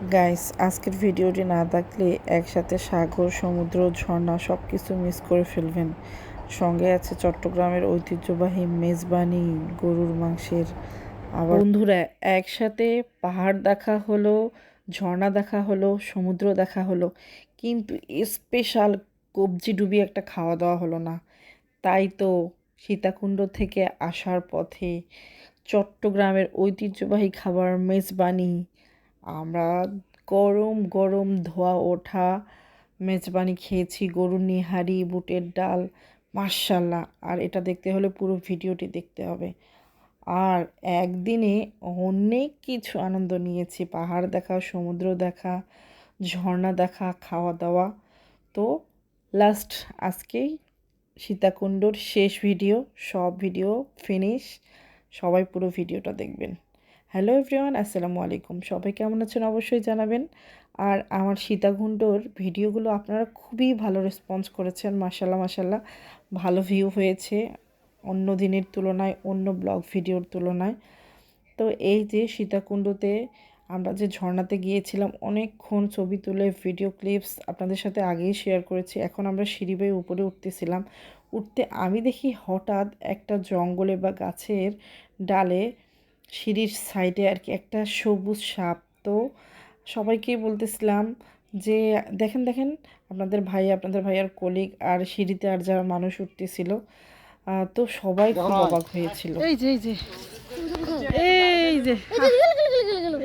Guys আজকের ভিডিওটি না দেখলে একসাথে সাগর, সমুদ্র, ঝর্ণা সব কিছু মিস করে ফেলবেন। সঙ্গে আছে চট্টগ্রামের ঐতিহ্যবাহী মেজবানি গরুর মাংসের। আবার বন্ধুরা, একসাথে পাহাড় দেখা হলো, ঝর্ণা দেখা হলো, সমুদ্র দেখা হলো, কিন্তু স্পেশাল কবজি ডুবি একটা খাওয়া দাওয়া হলো না। তাই তো সীতাকুণ্ড থেকে আসার পথে চট্টগ্রামের ঐতিহ্যবাহী খাবার মেজবানি আমরা গরম গরম ধোয়া, ওঠা, মেজবানি খেয়েছি গরুর নিহারি, বুটের ডাল মার্শাল্লাহ আর এটা দেখতে হলে পুরো ভিডিওটি দেখতে হবে। আর একদিনে অনেক কিছু আনন্দ নিয়েছি। পাহাড় দেখা, সমুদ্র দেখা, ঝর্ণা দেখা, খাওয়া দাওয়া। তো লাস্ট আজকেই সীতাকুণ্ডর শেষ ভিডিও, সব ভিডিও ফিনিশ সবাই পুরো ভিডিওটা দেখবেন। হ্যালো এভরিওয়ান, আসসালামু আলাইকুম। সবাই কেমন আছেন অবশ্যই জানাবেন। আর আমার সীতাকুণ্ডর ভিডিওগুলো আপনারা খুবই ভালো রেসপন্স করেছেন মাসাল্লাহ মাসাল্লাহ ভালো ভিউ হয়েছে অন্য দিনের তুলনায়, অন্য ব্লগ ভিডিওর তুলনায়। তো এই যে সীতাকুণ্ডতে আমরা যে ঝর্ণাতে গিয়েছিলাম, অনেকক্ষণ ছবি তুলে ভিডিও ক্লিপস আপনাদের সাথে আগেই শেয়ার করেছি। এখন আমরা সিঁড়ি বেয়ে উপরে উঠতেছিলাম। উঠতে আমি দেখি হঠাৎ একটা জঙ্গলে বা গাছের ডালে সিঁড়ির সাইডে আর কি একটা সবুজ সাপ। তো সবাইকেই বলতেছিলাম যে দেখেন দেখেন আপনাদের ভাই আপনাদের ভাইয়ার কলিগ আর সিঁড়িতে আর যারা মানুষ উঠতেছিল তো সবাই খুব অবাক হয়েছিল। এই যে এই যে এই যে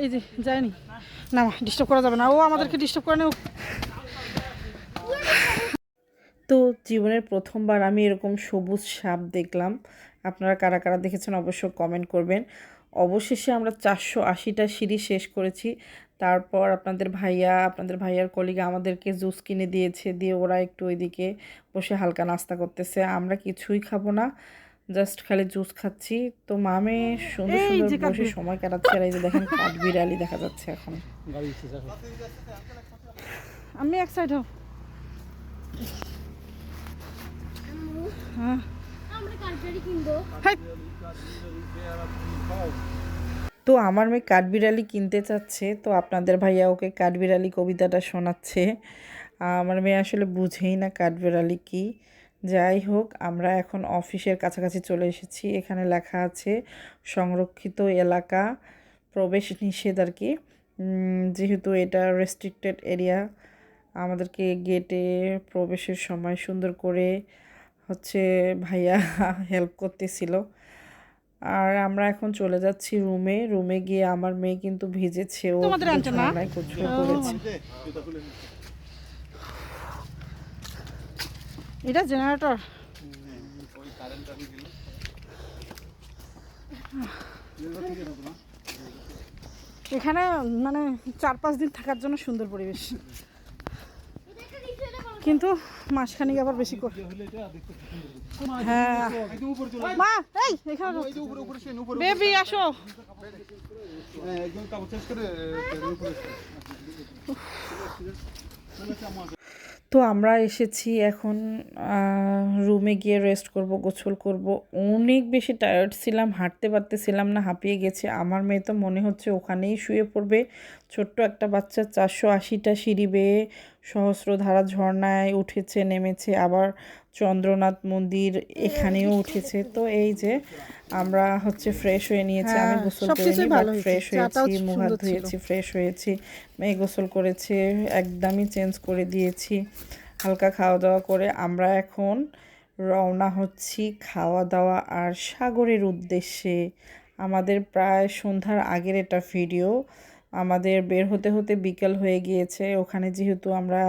এই যে যায়নি। না ডিস্টার্ব করা যাবে না। ও আমাদেরকে ডিস্টার্ব করে না ও তো জীবনের প্রথমবার আমি এরকম সবুজ সাপ দেখলাম। আপনারা কারা কারা দেখেছেন অবশ্য কমেন্ট করবেন। অবশেষে আমরা চারশো আশিটা সিঁড়ি শেষ করেছি। তারপর আপনাদের ভাইয়া আপনাদের ভাইয়ার কলিগা আমাদেরকে জুস কিনে দিয়েছে। দিয়ে ওরা একটু ওইদিকে বসে হালকা নাস্তা করতেছে। আমরা কিছুই খাব না জাস্ট খালি জুস খাচ্ছি। তো মামে সুন্দর সুন্দর বসে সময় কাটাচ্ছে আর এই যে দেখেন কাঠবিড়ালি দেখা যাচ্ছে এখন। আমি এক সাইড হও। হ্যাঁ। তো আমার মেয়ে কাঠবিড়ালি কিনতে চাচ্ছে, তো আপনাদের ভাইয়া ওকে কাঠবিড়ালি কবিতাটা শোনাচ্ছে। আমার মেয়ে আসলে বুঝেই না কাঠবিড়ালি কি। যাই হোক, আমরা এখন অফিসের কাছাকাছি চলে এসেছি। এখানে লেখা আছে, সংরক্ষিত এলাকা, প্রবেশ নিষেধ আর কি। যেহেতু এটা রেস্ট্রিক্টেড এরিয়া আমাদেরকে গেটে প্রবেশের সময় সুন্দর করে হচ্ছে ভাইয়া হেল্প করতেছিল। আর আমরা এখন চলে যাচ্ছি রুমে রুমে গিয়ে আমার মেয়ে কিন্তু ভিজেছে। ও করেছে। এটা জেনারেটর এখানে মানে চার পাঁচ দিন থাকার জন্য সুন্দর পরিবেশ। কিন্তু মাসখানিক আবার বেশি করে হ্যাঁ। মা এই এখানে বেবি আসো। তো আমরা এসেছি এখন রুমে গিয়ে রেস্ট করব, গোসল করব। অনেক বেশি টায়ার্ড ছিলাম, হাঁটতে পারতে ছিলাম না, হাঁপিয়ে গেছে। আমার মেয়ে তো মনে হচ্ছে ওখানেই শুয়ে পড়বে। ছোট্ট একটা বাচ্চা, চারশো আশিটা সিঁড়ি বেয়ে সহস্র ধারা ঝর্ণায় উঠেছে, নেমেছে। আবার চন্দ্রনাথ মন্দির এখানেও উঠেছে। তো এই যে আমরা হচ্ছে ফ্রেশ হয়ে নিয়েছি আমি হ্যাঁ, গোসল করিনি বাট ফ্রেশ হয়েছি। মুখ হাত ধুয়েছি ফ্রেশ হয়েছি মেয়ে গোসল করেছে একদমই চেঞ্জ করে দিয়েছি হালকা খাওয়া দাওয়া করে আমরা এখন রওনা হচ্ছি খাওয়া দাওয়া আর সাগরের উদ্দেশ্যে। আমাদের প্রায় সন্ধ্যার আগের এটা ভিডিও আমাদের বের হতে হতে বিকেল হয়ে গিয়েছে ওখানে যেহেতু আমরা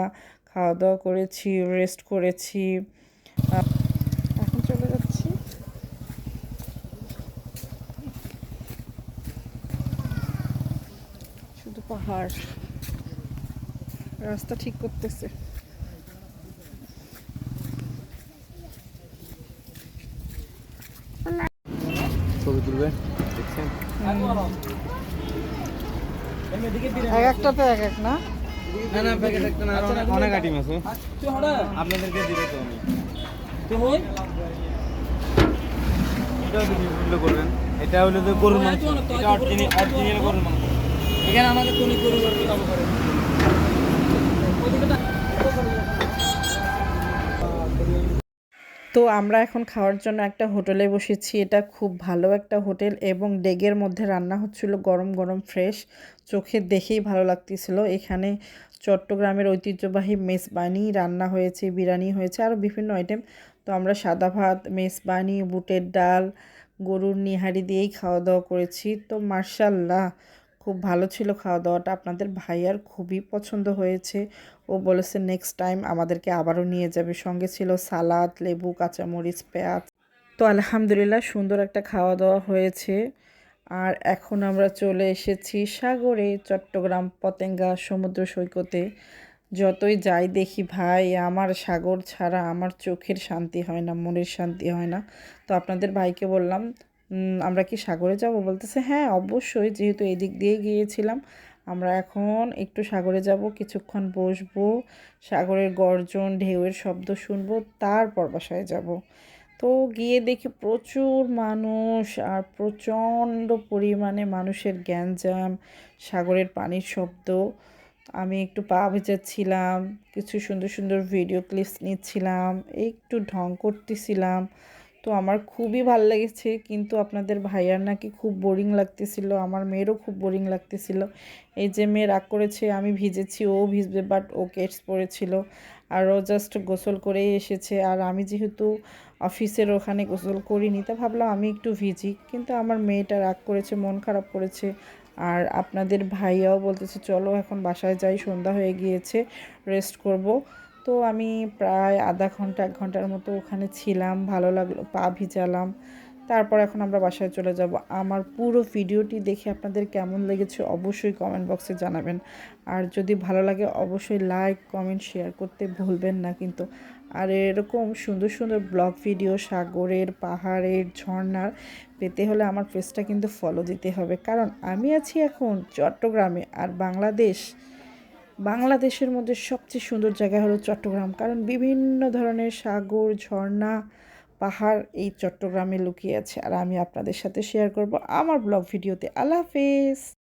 খাওয়া দাওয়া করেছি রেস্ট করেছি এখন চলে যাচ্ছি। শুধু পাহাড়। রাস্তা ঠিক করতেছে। ছবি তুলবে? দেখছেন? এক একটাতে এক এক না? না না প্যাকেট একটা না অনেক- আইটেম আছে। আপনাদেরকে দিবে তো আমি। এটা বিক্রি করবেন এটা হলো যে গরুর মাংস। এটা অরিজিনাল অরিজিনাল গরুর মাংস। এখানে আমাদের কোন গরু গরু কাম করে তো আমরা এখন খাওয়ার জন্য একটা হোটেলে বসেছি। এটা খুব ভালো একটা হোটেল এবং ডেগের মধ্যে রান্না হচ্ছিল গরম গরম ফ্রেশ। চোখে দেখেই ভালো লাগতেছিল। এখানে চট্টগ্রামের ঐতিহ্যবাহী মেজবানি রান্না হয়েছে বিরিয়ানি হয়েছে আরও বিভিন্ন আইটেম তো আমরা সাদা ভাত, মেজবানি, বুটের ডাল, গরুর নিহারি দিয়েই খাওয়া দাওয়া করেছি। তো মার্শাল্লাহ খুব ভালো ছিল খাওয়া দাওয়াটা আপনাদের ভাইয়ার খুবই পছন্দ হয়েছে। ও বলেছে নেক্সট টাইম আমাদেরকে আবারও নিয়ে যাবে। সঙ্গে ছিল সালাদ, লেবু, কাঁচামরিচ, পেঁয়াজ। তো আলহামদুলিল্লাহ, সুন্দর একটা খাওয়া দাওয়া হয়েছে। আর এখন আমরা চলে এসেছি সাগরে, চট্টগ্রাম, পতেঙ্গা, সমুদ্র সৈকতে। যতই যাই দেখি, ভাই, আমার সাগর ছাড়া আমার চোখের শান্তি হয় না, মনের শান্তি হয় না। তো আপনাদের ভাইকে বললাম আমরা কি সাগরে যাব? বলতেছে হ্যাঁ অবশ্যই, যেহেতু এদিক দিয়ে গিয়েছিলাম, আমরা এখন একটু সাগরে যাব, কিছুক্ষণ বসবো, সাগরের গর্জন, ঢেউয়ের শব্দ শুনব, তারপর বাসায় যাব। তো গিয়ে দেখি প্রচুর মানুষ আর প্রচণ্ড পরিমাণে মানুষের গ্যাঞ্জাম, সাগরের পানির শব্দ। আমি একটু পা ভেজাচ্ছিলাম, কিছু সুন্দর সুন্দর ভিডিও ক্লিপস নিচ্ছিলাম, একটু ঢং করতেছিলাম। তো আমার খুবই ভালো লেগেছে, কিন্তু আপনাদের ভাইয়ার নাকি খুব বোরিং লাগতেছিল, আমার মেয়েরও খুব বোরিং লাগতেছিল। এই যে মেয়ে রাগ করেছে, আমি ভিজেছি, ও ভিজবে বাট ও কেটস পড়েছিল আর ও জাস্ট গোসল করেই এসেছে, আর আমি যেহেতু অফিসের ওখানে গোসল করিনি, তা ভাবলাম আমি একটু ভিজি। কিন্তু আমার মেয়েটা রাগ করেছে, মন খারাপ করেছে আর আপনাদের ভাইয়াও বলতেছে, চলো এখন বাসায় যাই, সন্ধ্যা হয়ে গিয়েছে রেস্ট করব। তো আমি প্রায় আধা ঘণ্টা, এক ঘণ্টার মতো ওখানে ছিলাম, ভালো লাগল, পা ভিজালাম। তারপর এখন আমরা বাসায় চলে যাব। আমার পুরো ভিডিওটি দেখে আপনাদের কেমন লেগেছে অবশ্যই কমেন্ট বক্সে জানাবেন। আর যদি ভালো লাগে অবশ্যই লাইক কমেন্ট শেয়ার করতে ভুলবেন না কিন্তু। আর এরকম সুন্দর সুন্দর ব্লগ ভিডিও সাগরের পাহাড়ের ঝর্ণার পেতে হলে আমার পেজটা কিন্তু ফলো দিতে হবে। কারণ আমি আছি এখন চট্টগ্রামে আর বাংলাদেশ, বাংলাদেশের মধ্যে সবচেয়ে সুন্দর জায়গা হলো চট্টগ্রাম। কারণ বিভিন্ন ধরনের সাগর, ঝর্ণা পাহাড় এই চট্টগ্রামে লুকিয়ে আছে। আর আমি আপনাদের সাথে শেয়ার করব আমার ব্লগ ভিডিওতে। আল্লাহ হাফেজ।